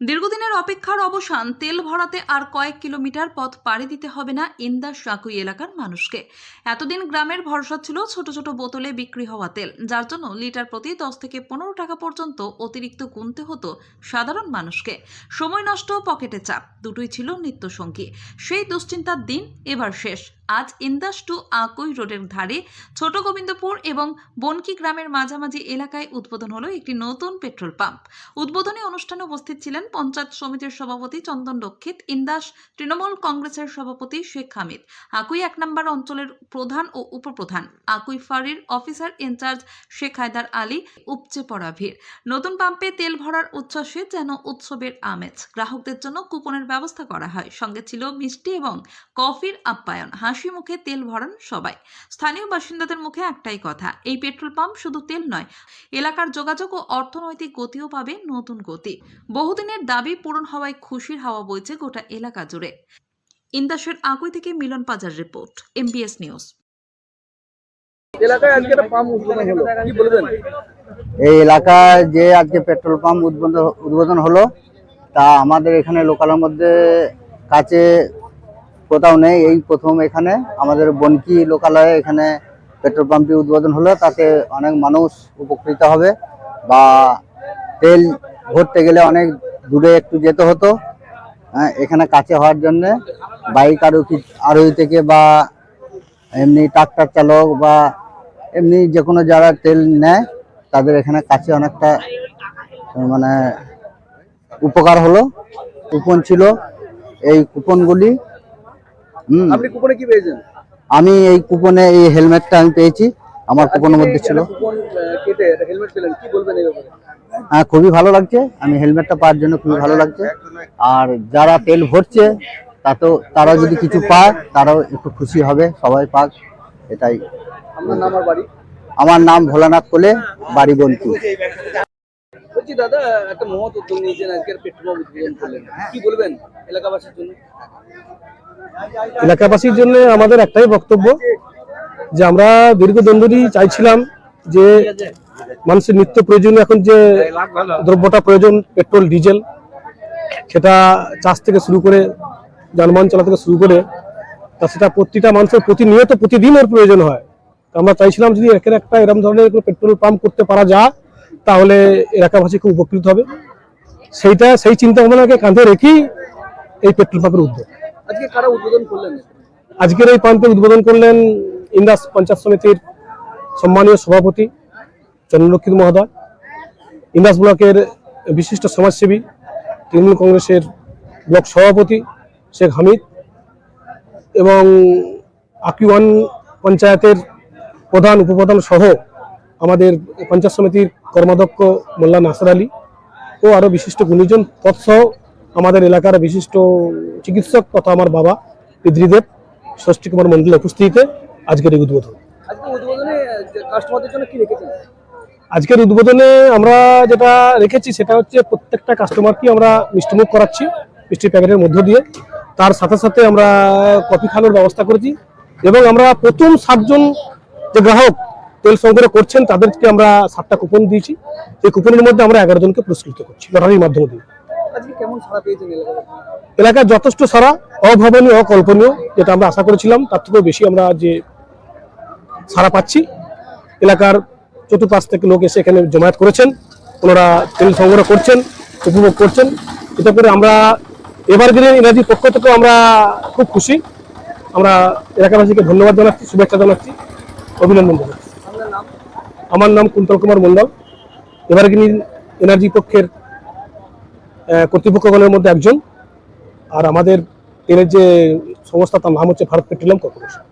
দীর্ঘদিনের অপেক্ষার অবসান, তেল ভরাতে আর কয়েক কিলোমিটার পথ পাড়ি দিতে হবে না ইন্দাস সাকুই এলাকার মানুষকে। এতদিন গ্রামের ভরসা ছিল ছোট ছোট বোতলে বিক্রি হওয়া তেল, যার জন্য লিটার প্রতি দশ থেকে পনেরো টাকা পর্যন্ত অতিরিক্ত গুনতে হতো সাধারণ মানুষকে। সময় নষ্ট, পকেটে চাপ, দুটোই ছিল নিত্যসঙ্গী। সেই দুশ্চিন্তার দিন এবার শেষ। আজ ইন্দাস টু আকুই রোডের ধারে ছোট গোবিন্দপুর এবং বনকি গ্রামের মাঝামাঝি এলাকায় উদ্বোধন হলো একটি নতুন পেট্রোল পাম্প। উদ্বোধনী অনুষ্ঠানে উপস্থিত ছিলেন পঞ্চায়েত সমিতির সভাপতি চন্দন রক্ষিত, ইন্দাস তৃণমূল কংগ্রেসের সভাপতি শেখ হামিদ, আকুই এক নম্বর অঞ্চলের প্রধান ও উপপ্রধান, আকুই ফাঁড়ির অফিসার ইনচার্জ শেখ হায়দার আলী, উপচে পড়া ভিড়। নতুন পাম্পে তেল ভরার উচ্ছ্বাসে যেন উৎসবের আমেজ। গ্রাহকদের জন্য কুপনের ব্যবস্থা করা হয়। সঙ্গে ছিল মিষ্টি এবং কফির আপ্যায়ন। হাসি মুখে তেল ভরান সবাই। স্থানীয় বাসিন্দাদের মুখে একটাই কথা এই পেট্রোল পাম্প শুধু তেল নয় এলাকার যোগাযোগ ও অর্থনৈতিক গতিও পাবে নতুন গতি। বহুদিনের দাবি পূরণ হওয়ায় খুশির হাওয়া বইছে গোটা এলাকা জুড়ে। ইন্দাসের আকুই থেকে Milan Pajar report MBS news. এলাকায় আজকে একটা পাম্প উদ্বোধন হলো কি বলবেন? এই এলাকায় যে আজকে পেট্রোল পাম্প উদ্বোধন উদ্বোধন হলো তা আমাদের এখানে লোকালের মধ্যে কাছে কোথাও নেই। এই প্রথম এখানে আমাদের বনকি লোকালয়ে এখানে পেট্রোল পাম্পটি উদ্বোধন হলো। তাতে অনেক মানুষ উপকৃত হবে বা তেল ভরতে গেলে অনেক দূরে একটু যেতে হতো। হ্যাঁ, এখানে কাছে হওয়ার জন্য বাইক আরোহী আরোহী থেকে বা এমনি ট্রাক্টর চালক বা এমনি যে কোনো যারা তেল নেয় তাদের এখানে কাছে অনেকটা মানে উপকার হলো। কুপন ছিল। এই কুপনগুলি আপনি কুপনে কি পেয়েছেন? আমি এই কুপনে এই হেলমেটটা আমি পেয়েছি আমার কুপনের মধ্যে ছিল। হ্যাঁ খুবই ভালো লাগছে আমি হেলমেটটা পাওয়ার জন্য খুবই ভালো লাগছে। আর যারা তেল ভরছে তাতেও তারা যদি কিছু পায় তারাও একটু খুশি হবে সবাই পাক এটাই। আমার নাম ভোলানাথ কোলে বাড়ি বন্ধু বলছি দাদা একটা মহৎ উদ্যোগ নিয়েছেন আজকের পেট্রোল উদ্বোধন করলেন। কি বলবেন এলাকাবাসীর জন্য? এলাকাবাসীর জন্য আমাদের একটাই বক্তব্য যে আমরা দীর্ঘদিন চাইছিলাম যে মানুষের নিত্য প্রয়োজনীয় এখন যে দ্রব্যটা প্রয়োজন, পেট্রোল, ডিজেল, সেটা চাষ থেকে শুরু করে যানবাহন চলা থেকে শুরু করে, তা সেটা প্রতিটা মানুষের প্রতিনিয়ত প্রতিদিন ওর প্রয়োজন হয়। আমরা চাইছিলাম যদি একের একটা এরকম ধরনের পেট্রোল পাম্প করতে পারা যায়, তাহলে এলাকাবাসী খুব উপকৃত হবে। সেইটা, সেই চিন্তা ভাবনাকে কাঁধে রেখেই এই পেট্রোল পাম্পের উদ্যোগ। আজকে কারা উদ্বোধন করলেন? আজকের এই পাম্পের উদ্বোধন করলেন ইন্দাস পঞ্চায়েত সমিতির সম্মানীয় সভাপতি চন্দ্রলক্ষিত মহোদয়, ইন্দাস ব্লকের বিশিষ্ট সমাজসেবী, তৃণমূল কংগ্রেসের ব্লক সভাপতি শেখ হামিদ এবং আকিওয়ান পঞ্চায়েতের প্রধান, উপপ্রধান সহ আমাদের পঞ্চায়েত সমিতির কর্মাধ্যক্ষ মোল্লা নাসর আলী ও আরও বিশিষ্ট গুণীজন তৎসহ আমাদের এলাকার বিশিষ্ট চিকিৎসক তথা আমার বাবা পিতৃদেব ষষ্ঠী কুমার মন্ডলের উপস্থিতিতে আজকের এই উদ্বোধন। আজকের উদ্বোধনে আমরা যেটা রেখেছি সেটা হচ্ছে প্রত্যেকটা কাস্টমারকে আমরা মিষ্টিমুখ করাচ্ছি মিষ্টি প্যাকেটের মধ্য দিয়ে। তার সাথে সাথে আমরা কফি খাওয়ানোর ব্যবস্থা করেছি এবং আমরা প্রথম সাতজন যে গ্রাহক তেল সংগ্রহ করছেন তাদেরকে আমরা সাতটা কুপন দিয়েছি। এই কুপনের মধ্যে আমরা এগারো জনকে পুরস্কৃত করছি লটারির মাধ্যমে দিয়ে। আজকে কেমন সাড়া পেয়েছেন এলাকাবাসী? এলাকায় যথেষ্ট সারা অভাবনীয় অকল্পনীয় যেটা আমরা আশা করেছিলাম তার থেকেও বেশি আমরা যে সারা পাচ্ছি। এলাকার চতুর্পাশ থেকে লোক এসে এখানে জমায়েত করেছেন ওনারা তেল সংগ্রহ করছেন উপভোগ করছেন। এতে করে আমরা এবার গ্রিন এনার্জির পক্ষ থেকেও আমরা খুব খুশি। আমরা এলাকাবাসীকে ধন্যবাদ জানাচ্ছি শুভেচ্ছা জানাচ্ছি অভিনন্দন জানাচ্ছি। আমার নাম কুন্তল কুমার মন্ডল এভারগ্রিন এনার্জি পক্ষের কর্তৃপক্ষগণের মধ্যে একজন আর আমাদের তেলের যে সংস্থা তার নাম হচ্ছে ভারত পেট্রোলিয়াম কর্পোরেশন।